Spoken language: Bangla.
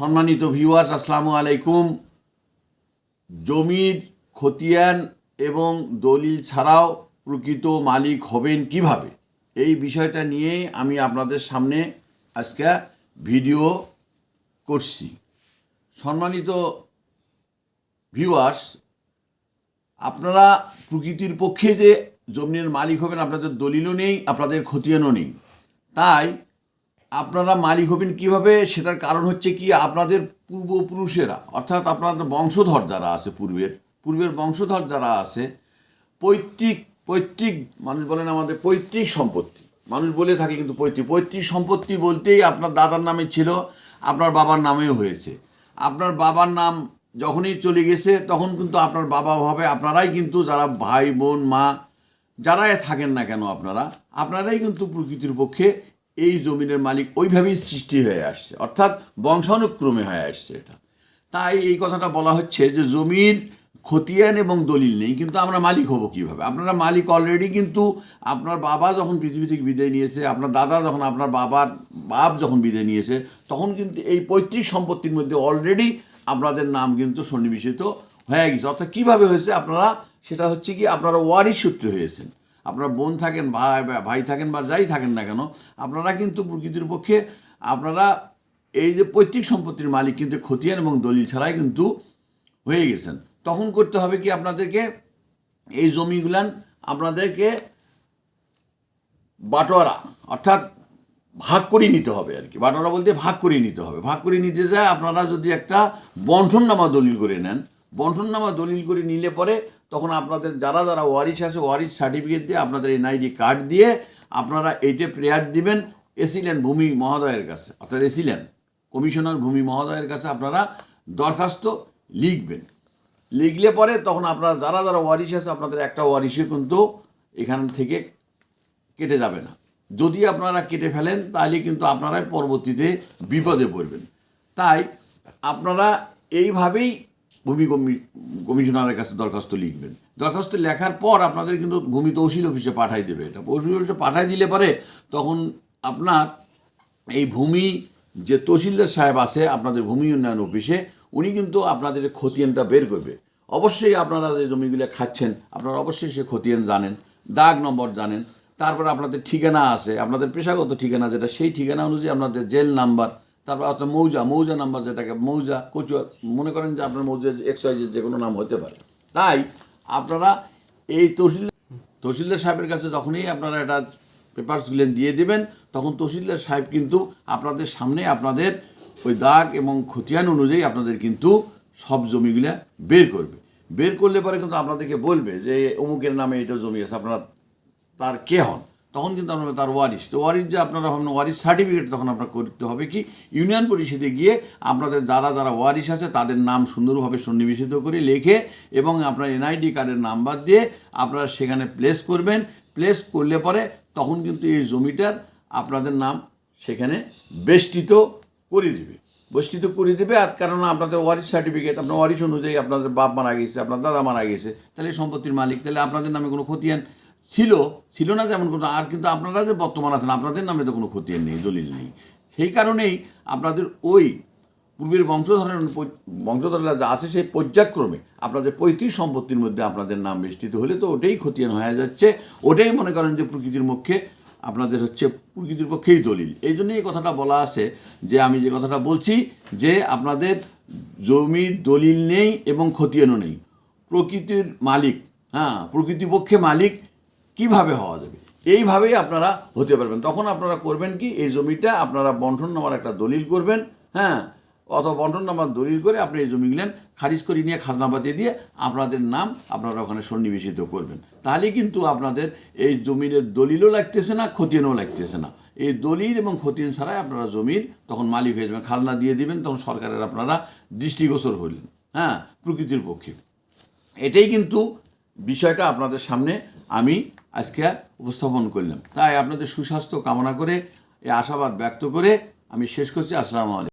সম্মানিত ভিউয়ার্স আসসালামু আলাইকুম। জমির খতিয়ান এবং দলিল ছাড়াও প্রকৃত মালিক হবেন কীভাবে? এই বিষয়টা নিয়ে আমি আপনাদের সামনে আজকে ভিডিও করছি। সম্মানিত ভিউয়ার্স আপনারা প্রকৃতির পক্ষে যে জমির মালিক হবেন, আপনাদের দলিলও নেই, আপনাদের খতিয়ানও নেই। তাই আপনারা মালিক হবেন কীভাবে? সেটার কারণ হচ্ছে কি, আপনাদের পূর্বপুরুষেরা, অর্থাৎ আপনাদের বংশধর যারা আছে পূর্বের পূর্বের বংশধর যারা আছে, পৈতৃক পৈতৃক, মানুষ বলেন আমাদের পৈতৃক সম্পত্তি। মানুষ বলে থাকে কিন্তু পৈতৃক পৈতৃক সম্পত্তি বলতেই আপনার দাদার নামে ছিল, আপনার বাবার নামেও হয়েছে। আপনার বাবার নাম যখনই চলে গেছে, তখন কিন্তু আপনার বাবা হবে, আপনারাই কিন্তু যারা ভাই, বোন, মা, যারাই থাকেন না কেন আপনারা, আপনারাই কিন্তু প্রকৃতির পক্ষে এই জমিনের মালিক ওইভাবেই সৃষ্টি হয়ে আসছে, অর্থাৎ বংশানুক্রমে হয়ে আসছে এটা। তাই এই কথাটা বলা হচ্ছে যে জমির খতিয়ান এবং দলিল নেই, কিন্তু আমরা মালিক হব কীভাবে? আপনারা মালিক অলরেডি কিন্তু আপনার বাবা যখন পৃথিবী থেকে বিদায় নিয়েছে, আপনার দাদা যখন আপনার বাবার বাপ যখন বিদায় নিয়েছে, তখন কিন্তু এই পৈতৃক সম্পত্তির মধ্যে অলরেডি আপনাদের নাম কিন্তু সন্নিবেশিত হয়ে গেছে। অর্থাৎ কীভাবে হয়েছে আপনারা, সেটা হচ্ছে কি, আপনারা ওয়ারিশ সূত্রে হয়েছেন। আপনারা বোন থাকেন ভাই ভাই থাকেন বা যাই থাকেন না কেন, আপনারা কিন্তু প্রকৃতির পক্ষে আপনারা এই যে পৈতৃক সম্পত্তির মালিক কিন্তু খতিয়ান এবং দলিল ছাড়াই কিন্তু হয়ে গেছেন। তখন করতে হবে কি আপনাদেরকে এই জমিগুলান আপনাদেরকে বাটোয়ারা অর্থাৎ ভাগ করে নিতে হবে আর কি। বাটোয়ারা বলতে ভাগ করে নিতে হবে। ভাগ করে নিতে যায় আপনারা যদি একটা বন্ঠননামা দলিল করে নেন বন্ঠননামা দলিল করে নিলে পরে তখন আপনাদের যারা যারা ওয়ারিশ আছে, ওয়ারিশ সার্টিফিকেট দিয়ে আপনাদের এনআইডি কার্ড দিয়ে আপনারা এইটে প্রেয়ার দিবেন এসিলেন ভূমি মহোদয়ের কাছে। অর্থাৎ এসিলেন। কমিশনার ভূমি মহোদয়ের কাছে আপনারা দরখাস্ত লিখবেন। লিখলে পরে তখন আপনারা যারা যারা ওয়ারিশ আছে, আপনাদের একটা ওয়ারিশে কিন্তু এখান থেকে কেটে যাবে না। যদি আপনারা কেটে ফেলেন, তাহলে কিন্তু আপনারাই পরবর্তীতে বিপদে পড়বেন। তাই আপনারা এইভাবেই ভূমি কমি- কমিশনারের কাছে দরখাস্ত লিখবেন। দরখাস্ত লেখার পর আপনাদের কিন্তু ভূমি তহসিল অফিসে পাঠাই দেবে। এটা তহসিল অফিসে পাঠাই দিলে পরে তখন আপনার এই ভূমি যে তহসিলদার সাহেব আছে, আপনাদের ভূমি উন্নয়ন অফিসে, উনি কিন্তু আপনাদের খতিয়ানটা বের করবে। অবশ্যই আপনারা যে জমিগুলো খাচ্ছেন, আপনারা অবশ্যই সে খতিয়ান জানেন, দাগ নম্বর জানেন। তারপর আপনাদের ঠিকানা আছে, আপনাদের পেশাগত ঠিকানা যেটা, সেই ঠিকানা অনুযায়ী আপনাদের জেল নাম্বার তারপর আপনার মৌজা মৌজা নাম্বার যেটাকে, মৌজা কচুয়ার মনে করেন যে আপনার মৌজা এক্স ওয়াই যে কোনো নাম হতে পারে। তাই আপনারা এই তহসিল, তহসিলদার সাহেবের কাছে যখনই আপনারা এটা পেপারসগুলো দিয়ে দেবেন, তখন তহসিলদার সাহেব কিন্তু আপনাদের সামনে আপনাদের ওই দাগ এবং খতিয়ান অনুযায়ী আপনাদের কিন্তু সব জমিগুলা বের করবে। বের করলে পরে কিন্তু আপনাদেরকে বলবে যে অমুকের নামে এটা জমি আছে, আপনারা তার কে হন? তখন কিন্তু আপনারা তার ওয়ারিশ। তো ওয়ারিশ যে আপনারা হন ওয়ারিশ সার্টিফিকেট তখন আপনার করতে হবে কি? ইউনিয়ন পরিষদে গিয়ে আপনাদের যারা যারা ওয়ারিশ আছে, তাদের নাম সুন্দরভাবে সন্নিবেশিত করে লিখে এবং আপনার এনআইডি কার্ডের নাম্বার দিয়ে আপনারা সেখানে প্লেস করবেন। প্লেস করলে পরে তখন কিন্তু এই জমিটার আপনাদের নাম সেখানে বেষ্টিত করে দেবে। বৈষ্ঠিত করে দেবে, আর কারণ আপনাদের ওয়ারিশ সার্টিফিকেট আপনার ওয়ারিশ অনুযায়ী আপনাদের বাপ মারা গেছে, আপনার দাদা মারা গেছে, তাহলে সম্পত্তির মালিক, তাহলে আপনাদের নামে কোনো ক্ষতি খতিয়ান ছিল ছিল না যেমন কোনো, আর কিন্তু আপনারা যে বর্তমান আছেন, আপনাদের নামে তো কোনো খতিয়ান নেই, দলিল নেই। সেই কারণেই আপনাদের ওই পূর্বের বংশধরের বংশধররা যা আছে সেই পর্যায়ক্রমে আপনাদের পৈতৃক সম্পত্তির মধ্যে আপনাদের নাম বেষ্টিত হলে তো ওটাই খতিয়ান হয়ে যাচ্ছে। ওটাই মনে করেন যে প্রকৃতির মুখে আপনাদের হচ্ছে প্রকৃতির পক্ষেই দলিল। এই জন্যই এই কথাটা বলা আছে যে, আমি যে কথাটা বলছি যে, আপনাদের জমির দলিল নেই এবং খতিয়ানও নেই। প্রকৃতির মালিক হ্যাঁ প্রকৃতিপক্ষে মালিক কীভাবে হওয়া যাবে? এইভাবেই আপনারা হতে পারবেন। তখন আপনারা করবেন কি, এই জমিটা আপনারা বন্ঠন নামার একটা দলিল করবেন হ্যাঁ? অথবা বন্টন নাম্বার দলিল করে আপনি এই জমি জমিগুলেন খারিজ করে নিয়ে খাজনাপাতি দিয়ে আপনাদের নাম আপনারা ওখানে সন্নিবেশিত করবেন। তাহলে কিন্তু আপনাদের এই জমির দলিলও লাগতেছে না, খতিয়ানও লাগতেছে না। এই দলিল এবং খতিয়ান ছাড়াই আপনারা জমির তখন মালিক হয়ে যাবেন, খাজনা দিয়ে দিবেন, তখন সরকারের আপনারা দৃষ্টিগোচর হইলেন হ্যাঁ? প্রকৃতির পক্ষে। এটাই কিন্তু বিষয়টা আপনাদের সামনে আমি আজকে উপস্থাপন করলাম। তাই আপনাদের সুস্বাস্থ্য কামনা করে এই আশাবাদ ব্যক্ত করে আমি শেষ করছি। আসসালামু আলাইকুম।